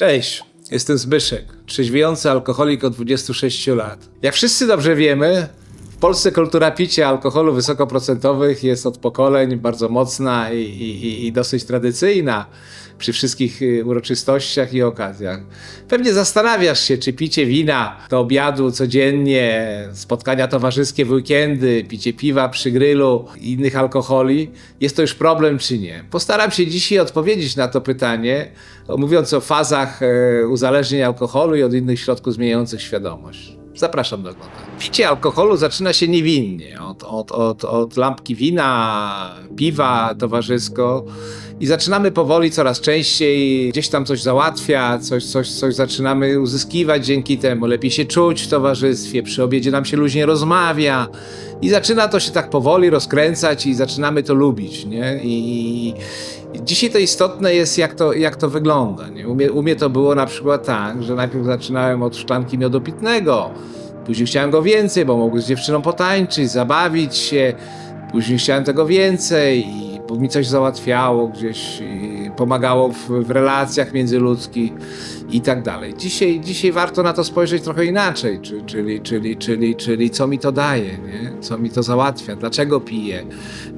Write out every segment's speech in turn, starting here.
Cześć, jestem Zbyszek, trzeźwiejący alkoholik od 26 lat. Jak wszyscy dobrze wiemy, Polsce kultura picia alkoholu wysokoprocentowych jest od pokoleń bardzo mocna i, i, i dosyć tradycyjna przy wszystkich y, uroczystościach i okazjach. Pewnie zastanawiasz się, czy picie wina do obiadu codziennie, spotkania towarzyskie w weekendy, picie piwa przy grylu i innych alkoholi, jest to już problem czy nie? Postaram się dzisiaj odpowiedzieć na to pytanie, mówiąc o fazach e, uzależnień alkoholu i od innych środków zmieniających świadomość. Zapraszam do oglądania. Picie alkoholu zaczyna się niewinnie, od, od, od, od lampki wina, piwa towarzysko. I zaczynamy powoli coraz częściej. Gdzieś tam coś załatwia, coś, coś, coś zaczynamy uzyskiwać dzięki temu, lepiej się czuć w towarzystwie, przy obiedzie nam się luźnie rozmawia. I zaczyna to się tak powoli rozkręcać i zaczynamy to lubić, nie? I, Dzisiaj to istotne jest, jak to, jak to wygląda. Nie? U, mnie, u mnie to było na przykład tak, że najpierw zaczynałem od szklanki miodu pitnego, później chciałem go więcej, bo mogłem z dziewczyną potańczyć, zabawić się, później chciałem tego więcej i bo mi coś załatwiało gdzieś, pomagało w, w relacjach międzyludzkich i tak dalej. Dzisiaj, dzisiaj warto na to spojrzeć trochę inaczej, czy, czyli, czyli, czyli, czyli co mi to daje, nie? co mi to załatwia, dlaczego piję,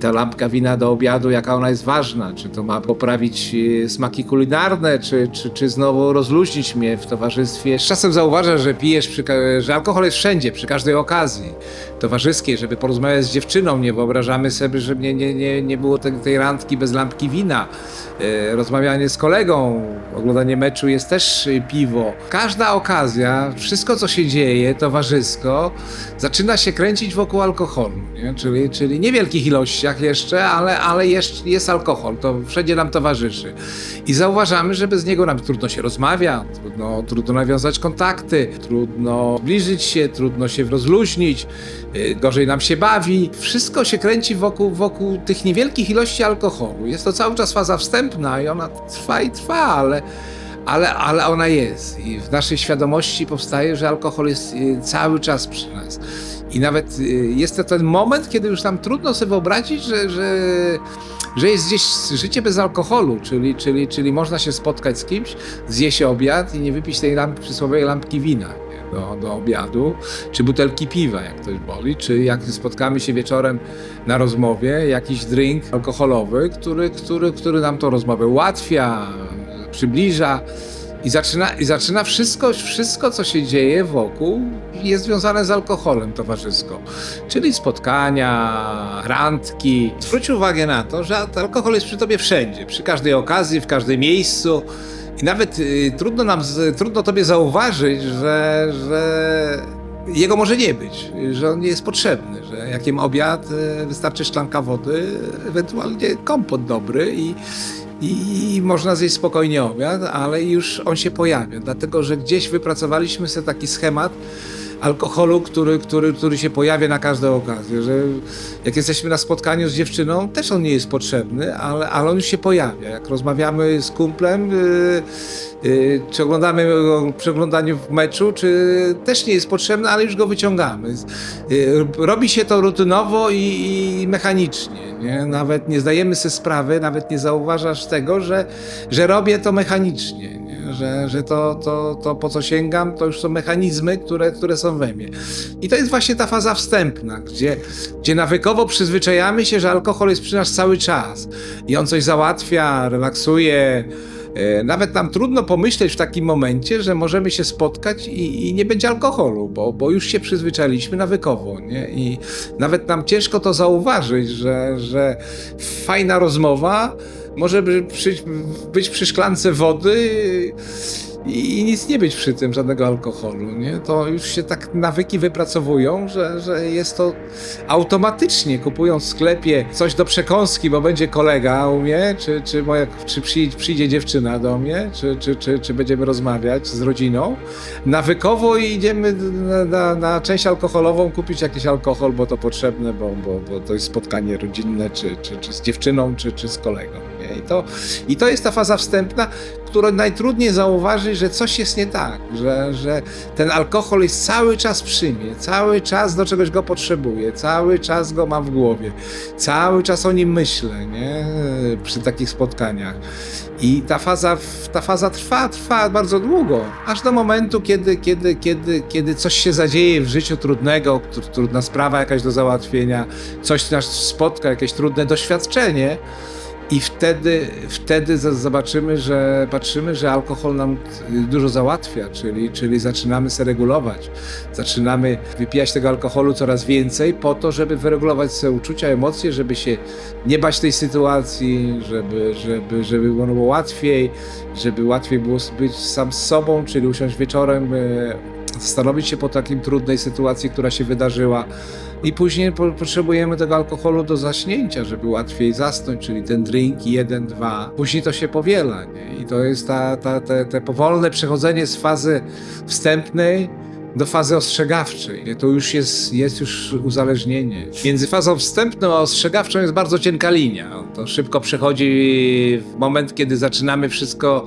ta lampka wina do obiadu, jaka ona jest ważna, czy to ma poprawić e, smaki kulinarne, czy, czy, czy znowu rozluźnić mnie w towarzystwie. Czasem zauważasz, że pijesz, przy, że alkohol jest wszędzie, przy każdej okazji towarzyskiej, żeby porozmawiać z dziewczyną, nie wyobrażamy sobie, że nie, nie, nie, nie było tej, tej randki bez lampki wina. Rozmawianie z kolegą, oglądanie meczu jest też e, piwo. Każda okazja, wszystko co się dzieje towarzysko, zaczyna się kręcić wokół alkoholu, nie? Czyli, czyli niewielkich ilościach jeszcze, ale, ale jeszcze jest alkohol, to wszędzie nam towarzyszy. I zauważamy, że bez niego nam trudno się rozmawia, trudno, trudno nawiązać kontakty, trudno zbliżyć się, trudno się rozluźnić, y, gorzej nam się bawi. Wszystko się kręci wokół, wokół tych niewielkich ilości alkoholu. Jest to cały czas faza wstępna i ona trwa i trwa, ale, ale, ale ona jest. I w naszej świadomości powstaje, że alkohol jest y, cały czas przy nas. I nawet y, jest to ten moment, kiedy już nam trudno sobie wyobrazić, że, że, że jest gdzieś życie bez alkoholu, czyli, czyli, czyli można się spotkać z kimś, zje się obiad i nie wypić tej lamp, przysłowiowej lampki wina do, do obiadu, czy butelki piwa, jak ktoś boli, czy jak spotkamy się wieczorem na rozmowie, jakiś drink alkoholowy, który, który, który nam tą rozmowę ułatwia, przybliża. I zaczyna, I zaczyna wszystko, wszystko, co się dzieje wokół, jest związane z alkoholem towarzysko. Czyli spotkania, randki. Zwróć uwagę na to, że alkohol jest przy tobie wszędzie, przy każdej okazji, w każdym miejscu. I nawet y, trudno nam, z, trudno tobie zauważyć, że, że jego może nie być, że on nie jest potrzebny, że jak jem obiad, y, wystarczy szklanka wody, ewentualnie kompot dobry i, i można zjeść spokojnie obiad, ale już on się pojawia, dlatego że gdzieś wypracowaliśmy sobie taki schemat alkoholu, który, który, który się pojawia na każdą okazję, że jak jesteśmy na spotkaniu z dziewczyną, też on nie jest potrzebny, ale, ale on już się pojawia. Jak rozmawiamy z kumplem, yy, yy, czy oglądamy go przy oglądaniu w meczu, czy też nie jest potrzebny, ale już go wyciągamy. Yy, robi się to rutynowo i, i mechanicznie. Nie? Nawet nie zdajemy sobie sprawy, nawet nie zauważasz tego, że, że robię to mechanicznie. Że, że to, to, to, po co sięgam, to już są mechanizmy, które, które są we mnie. I to jest właśnie ta faza wstępna, gdzie, gdzie nawykowo przyzwyczajamy się, że alkohol jest przy nas cały czas i on coś załatwia, relaksuje. E, Nawet nam trudno pomyśleć w takim momencie, że możemy się spotkać i, i nie będzie alkoholu, bo, bo już się przyzwyczailiśmy nawykowo. Nie? I nawet nam ciężko to zauważyć, że, że fajna rozmowa może by przy, być przy szklance wody i, i nic nie być przy tym, żadnego alkoholu. Nie? To już się tak nawyki wypracowują, że, że jest to automatycznie kupując w sklepie coś do przekąski, bo będzie kolega u mnie, czy, czy, moja, czy przyjdzie, przyjdzie dziewczyna do mnie, czy, czy, czy, czy będziemy rozmawiać z rodziną. Nawykowo idziemy na, na, na część alkoholową kupić jakiś alkohol, bo to potrzebne, bo, bo, bo to jest spotkanie rodzinne, czy, czy, czy z dziewczyną, czy, czy z kolegą. I, to, I to jest ta faza wstępna, którą najtrudniej zauważyć, że coś jest nie tak, że, że ten alkohol jest cały czas przy mnie, cały czas do czegoś go potrzebuję, cały czas go mam w głowie, cały czas o nim myślę nie? przy takich spotkaniach. I ta faza, ta faza trwa, trwa bardzo długo, aż do momentu, kiedy, kiedy, kiedy, kiedy coś się zadzieje w życiu trudnego, trudna sprawa jakaś do załatwienia, coś nas spotka, jakieś trudne doświadczenie. I wtedy, wtedy zobaczymy, że patrzymy, że alkohol nam dużo załatwia, czyli, czyli zaczynamy se regulować. Zaczynamy wypijać tego alkoholu coraz więcej po to, żeby wyregulować swoje uczucia, emocje, żeby się nie bać tej sytuacji, żeby, żeby, żeby było łatwiej, żeby łatwiej było być sam z sobą, czyli usiąść wieczorem, e, zastanowić się po takim trudnej sytuacji, która się wydarzyła i później po, potrzebujemy tego alkoholu do zaśnięcia, żeby łatwiej zasnąć, czyli ten drink jeden, dwa. Później to się powiela. Nie? I to jest ta, ta, te, te powolne przechodzenie z fazy wstępnej do fazy ostrzegawczej. To już jest, jest już uzależnienie. Między fazą wstępną a ostrzegawczą jest bardzo cienka linia. To szybko przechodzi w moment, kiedy zaczynamy wszystko,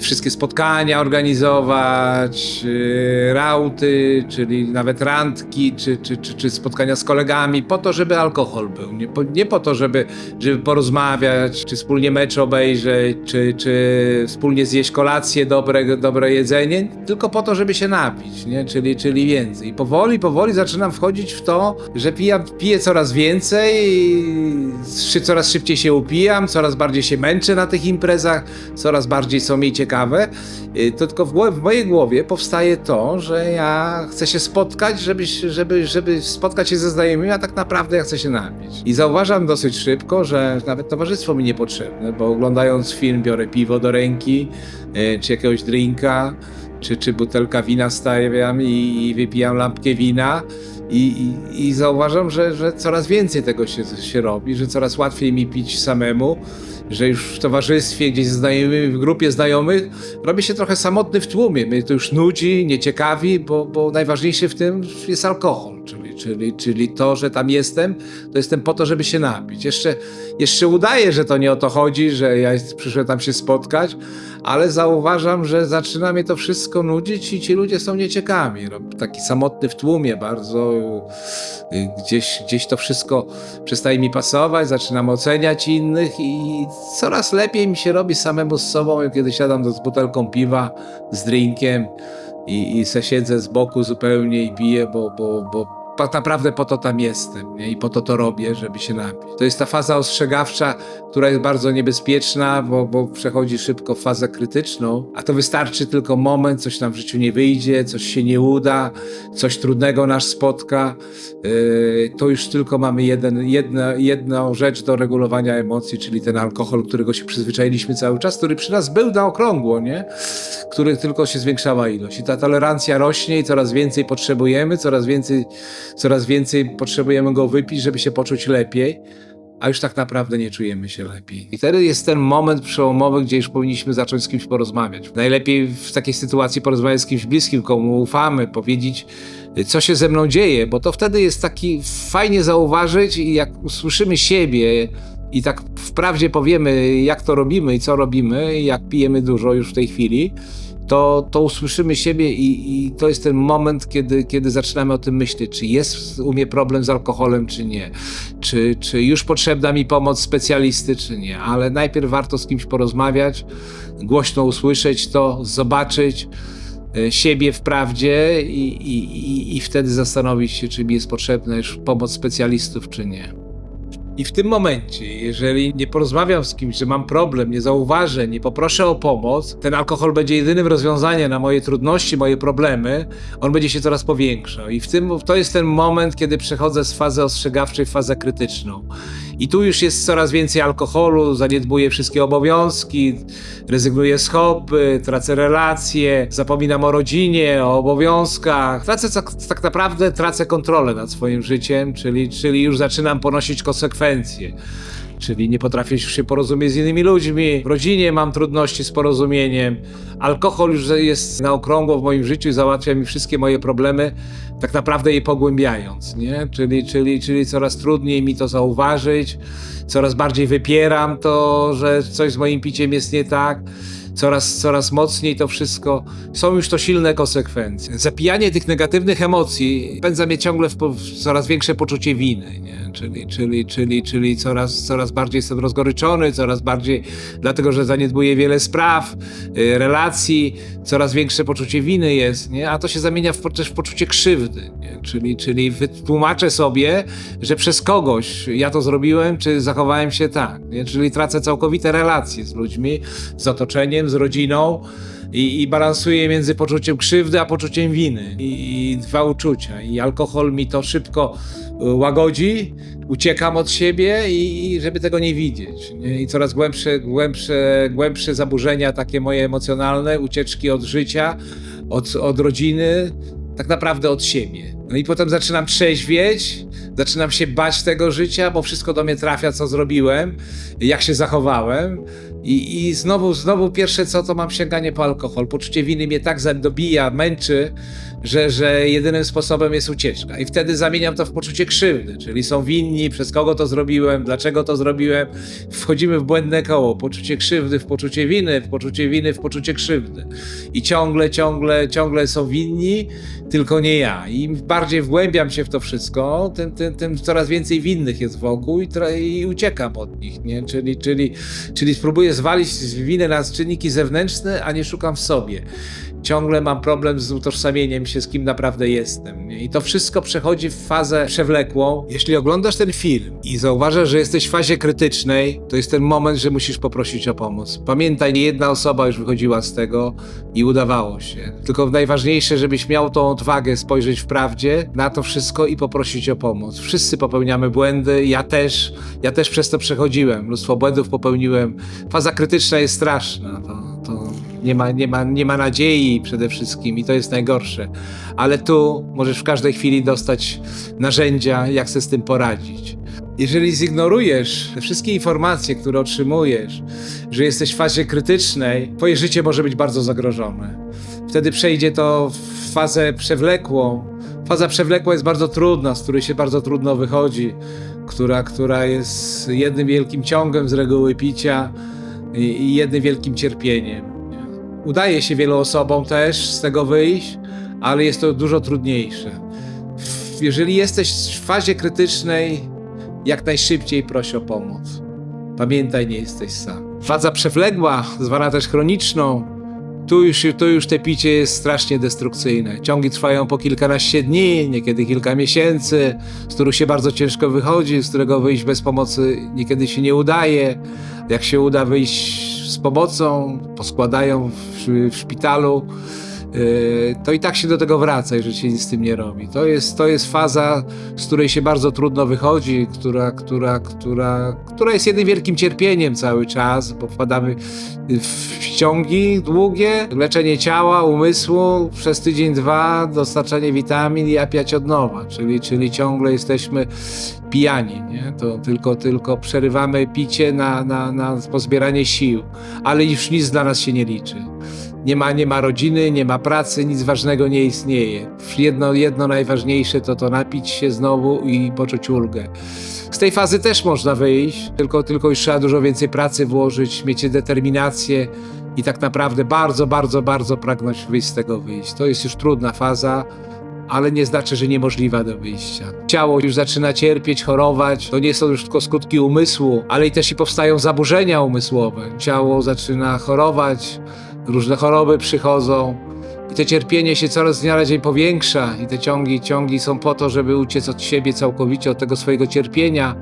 wszystkie spotkania organizować, yy, rauty, czyli nawet randki, czy, czy, czy, czy spotkania z kolegami, po to, żeby alkohol był. Nie po, nie po to, żeby, żeby porozmawiać, czy wspólnie mecz obejrzeć, czy, czy wspólnie zjeść kolację, dobre, dobre jedzenie, tylko po to, żeby się napić. Nie? Czyli czyli, więcej. I powoli, powoli zaczynam wchodzić w to, że pijam, piję coraz więcej, coraz szybciej się upijam, coraz bardziej się męczę na tych imprezach, coraz bardziej są mi ciekawe. Y, to tylko w, głowie, w mojej głowie powstaje to, że ja chcę się spotkać, żeby, żeby, żeby spotkać się ze znajomymi, a tak naprawdę ja chcę się napić. I zauważam dosyć szybko, że nawet towarzystwo mi niepotrzebne, bo oglądając film biorę piwo do ręki, y, czy jakiegoś drinka, czy, czy butelka wina stawiam i, i wypijam lampkę wina i, i, i zauważam, że, że coraz więcej tego się, się robi, że coraz łatwiej mi pić samemu, że już w towarzystwie, gdzieś z znajomymi, w grupie znajomych, robię się trochę samotny w tłumie. Mnie to już nudzi, nieciekawi, bo, bo najważniejsze w tym jest alkohol. Czyli, czyli to, że tam jestem, to jestem po to, żeby się napić. Jeszcze, jeszcze udaję, że to nie o to chodzi, że ja przyszedłem tam się spotkać, ale zauważam, że zaczyna mnie to wszystko nudzić i ci ludzie są nieciekawi. No, taki samotny w tłumie bardzo. Y, gdzieś, gdzieś to wszystko przestaje mi pasować, zaczynam oceniać innych i coraz lepiej mi się robi samemu z sobą, kiedy siadam z butelką piwa, z drinkiem i, i se siedzę z boku zupełnie i piję, bo, bo, bo naprawdę po to tam jestem nie? i po to to robię, żeby się napić. To jest ta faza ostrzegawcza, która jest bardzo niebezpieczna, bo, bo przechodzi szybko fazę krytyczną, a to wystarczy tylko moment, coś nam w życiu nie wyjdzie, coś się nie uda, coś trudnego nas spotka. Yy, to już tylko mamy jeden, jedna, jedną rzecz do regulowania emocji, czyli ten alkohol, którego się przyzwyczailiśmy cały czas, który przy nas był na okrągło, nie? który tylko się zwiększała ilość. I ta tolerancja rośnie i coraz więcej potrzebujemy, coraz więcej coraz więcej potrzebujemy go wypić, żeby się poczuć lepiej, a już tak naprawdę nie czujemy się lepiej. I wtedy jest ten moment przełomowy, gdzie już powinniśmy zacząć z kimś porozmawiać. Najlepiej w takiej sytuacji porozmawiać z kimś bliskim, komu ufamy, powiedzieć, co się ze mną dzieje, bo to wtedy jest taki fajnie zauważyć i jak usłyszymy siebie, i tak wprawdzie powiemy, jak to robimy i co robimy, jak pijemy dużo już w tej chwili, to, to usłyszymy siebie i, i, to jest ten moment, kiedy, kiedy zaczynamy o tym myśleć, czy jest u mnie problem z alkoholem, czy nie, czy, czy już potrzebna mi pomoc specjalisty, czy nie, ale najpierw warto z kimś porozmawiać, głośno usłyszeć to, zobaczyć e, siebie w prawdzie i, i, i wtedy zastanowić się, czy mi jest potrzebna już pomoc specjalistów, czy nie. I w tym momencie, jeżeli nie porozmawiam z kimś, że mam problem, nie zauważę, nie poproszę o pomoc, ten alkohol będzie jedynym rozwiązaniem na moje trudności, moje problemy, on będzie się coraz powiększał. I w tym, to jest ten moment, kiedy przechodzę z fazy ostrzegawczej w fazę krytyczną. I tu już jest coraz więcej alkoholu, zaniedbuję wszystkie obowiązki, rezygnuję z hobby, tracę relacje, zapominam o rodzinie, o obowiązkach. Tracę tak, tak naprawdę tracę kontrolę nad swoim życiem, czyli, czyli już zaczynam ponosić konsekwencje czyli nie potrafię się porozumieć z innymi ludźmi, w rodzinie mam trudności z porozumieniem, alkohol już jest na okrągło w moim życiu i załatwia mi wszystkie moje problemy, tak naprawdę je pogłębiając, nie? Czyli, czyli, czyli coraz trudniej mi to zauważyć, coraz bardziej wypieram to, że coś z moim piciem jest nie tak coraz, coraz mocniej to wszystko. Są już to silne konsekwencje. Zapijanie tych negatywnych emocji pędza mnie ciągle w, w coraz większe poczucie winy, nie? Czyli, czyli, czyli, czyli coraz, coraz bardziej jestem rozgoryczony, coraz bardziej, dlatego że zaniedbuję wiele spraw, y, relacji, coraz większe poczucie winy jest, nie? a to się zamienia w, też w poczucie krzywdy. Nie? Czyli, czyli wytłumaczę sobie, że przez kogoś ja to zrobiłem, czy zachowałem się tak. Nie? Czyli tracę całkowite relacje z ludźmi, z otoczeniem, z rodziną i, i balansuję między poczuciem krzywdy a poczuciem winy. I, I dwa uczucia. I alkohol mi to szybko y, łagodzi, uciekam od siebie i, i żeby tego nie widzieć. Nie? I coraz głębsze, głębsze, głębsze zaburzenia takie moje emocjonalne, ucieczki od życia, od, od rodziny, tak naprawdę od siebie. No i potem zaczynam trzeźwieć, zaczynam się bać tego życia, bo wszystko do mnie trafia, co zrobiłem, jak się zachowałem. I, I znowu, znowu pierwsze co, to mam sięganie po alkohol. Poczucie winy mnie tak dobija, męczy, że, że jedynym sposobem jest ucieczka. I wtedy zamieniam to w poczucie krzywdy, czyli są winni, przez kogo to zrobiłem, dlaczego to zrobiłem. Wchodzimy w błędne koło. Poczucie krzywdy w poczucie winy, w poczucie winy w poczucie krzywdy. I ciągle, ciągle, ciągle są winni, tylko nie ja. Im bardziej wgłębiam się w to wszystko, tym, tym, tym coraz więcej winnych jest wokół i, i uciekam od nich. Nie? Czyli, czyli, czyli spróbuję zwalić winę na czynniki zewnętrzne, a nie szukam w sobie ciągle mam problem z utożsamieniem się, z kim naprawdę jestem. I to wszystko przechodzi w fazę przewlekłą. Jeśli oglądasz ten film i zauważasz, że jesteś w fazie krytycznej, to jest ten moment, że musisz poprosić o pomoc. Pamiętaj, nie jedna osoba już wychodziła z tego i udawało się. Tylko najważniejsze, żebyś miał tą odwagę spojrzeć w prawdzie na to wszystko i poprosić o pomoc. Wszyscy popełniamy błędy, ja też. Ja też przez to przechodziłem. Mnóstwo błędów popełniłem. Faza krytyczna jest straszna. To, to nie ma, nie, ma, nie ma nadziei przede wszystkim i to jest najgorsze. Ale tu możesz w każdej chwili dostać narzędzia, jak sobie z tym poradzić. Jeżeli zignorujesz te wszystkie informacje, które otrzymujesz, że jesteś w fazie krytycznej, twoje życie może być bardzo zagrożone. Wtedy przejdzie to w fazę przewlekłą. Faza przewlekła jest bardzo trudna, z której się bardzo trudno wychodzi, która, która jest jednym wielkim ciągiem z reguły picia i, i jednym wielkim cierpieniem. Udaje się wielu osobom też z tego wyjść, ale jest to dużo trudniejsze. Jeżeli jesteś w fazie krytycznej, jak najszybciej proś o pomoc. Pamiętaj, nie jesteś sam. Faza przewległa, zwana też chroniczną, tu już, tu już te picie jest strasznie destrukcyjne. Ciągi trwają po kilkanaście dni, niekiedy kilka miesięcy, z których się bardzo ciężko wychodzi, z którego wyjść bez pomocy niekiedy się nie udaje. Jak się uda wyjść z pomocą, poskładają w, w szpitalu, to i tak się do tego wraca, jeżeli się nic z tym nie robi. To jest, to jest faza, z której się bardzo trudno wychodzi, która, która, która, która jest jednym wielkim cierpieniem cały czas, bo wpadamy w ściągi długie, leczenie ciała, umysłu, przez tydzień, dwa, dostarczanie witamin i apiać od nowa, czyli, czyli ciągle jesteśmy pijani, nie? To tylko, tylko przerywamy picie na, na, na pozbieranie sił, ale już nic dla nas się nie liczy. Nie ma, nie ma rodziny, nie ma pracy, nic ważnego nie istnieje. Jedno, jedno najważniejsze to to napić się znowu i poczuć ulgę. Z tej fazy też można wyjść, tylko, tylko już trzeba dużo więcej pracy włożyć, mieć determinację i tak naprawdę bardzo, bardzo, bardzo pragnąć wyjść z tego wyjść. To jest już trudna faza, ale nie znaczy, że niemożliwa do wyjścia. Ciało już zaczyna cierpieć, chorować. To nie są już tylko skutki umysłu, ale i też i powstają zaburzenia umysłowe. Ciało zaczyna chorować, różne choroby przychodzą. I to cierpienie się coraz dnia na dzień powiększa i te ciągi, ciągi są po to, żeby uciec od siebie całkowicie, od tego swojego cierpienia.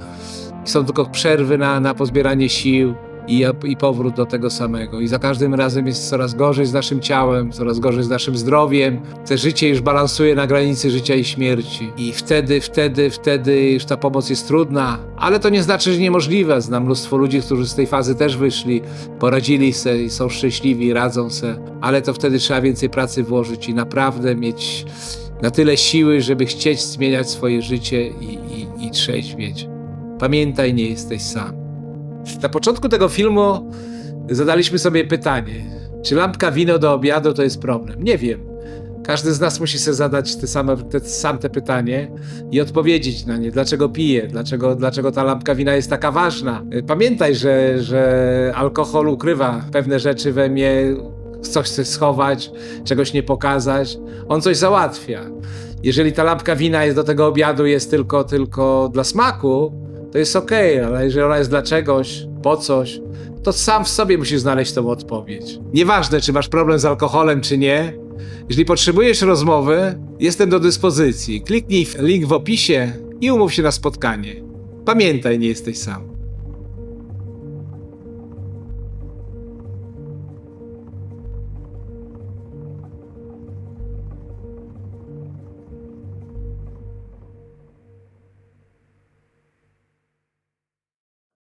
I są tylko przerwy na, na pozbieranie sił i, i powrót do tego samego. I za każdym razem jest coraz gorzej z naszym ciałem, coraz gorzej z naszym zdrowiem. Te życie już balansuje na granicy życia i śmierci. I wtedy, wtedy, wtedy już ta pomoc jest trudna, ale to nie znaczy, że niemożliwe. Znam mnóstwo ludzi, którzy z tej fazy też wyszli, poradzili sobie i są szczęśliwi, radzą se, ale to wtedy trzeba więcej pracy włożyć i naprawdę mieć na tyle siły, żeby chcieć zmieniać swoje życie i, i, i trzeźwieć. Pamiętaj, nie jesteś sam. Na początku tego filmu zadaliśmy sobie pytanie, czy lampka wino do obiadu to jest problem? Nie wiem. Każdy z nas musi sobie zadać te same, te, sam te pytanie i odpowiedzieć na nie. Dlaczego pije? Dlaczego, dlaczego ta lampka wina jest taka ważna? Pamiętaj, że, że alkohol ukrywa pewne rzeczy we mnie, coś chce schować, czegoś nie pokazać. On coś załatwia. Jeżeli ta lampka wina jest do tego obiadu jest tylko, tylko dla smaku, to jest okej, ale jeżeli ona jest dla czegoś, po coś, to sam w sobie musisz znaleźć tą odpowiedź. Nieważne, czy masz problem z alkoholem, czy nie. Jeżeli potrzebujesz rozmowy, jestem do dyspozycji. Kliknij w link w opisie i umów się na spotkanie. Pamiętaj, nie jesteś sam.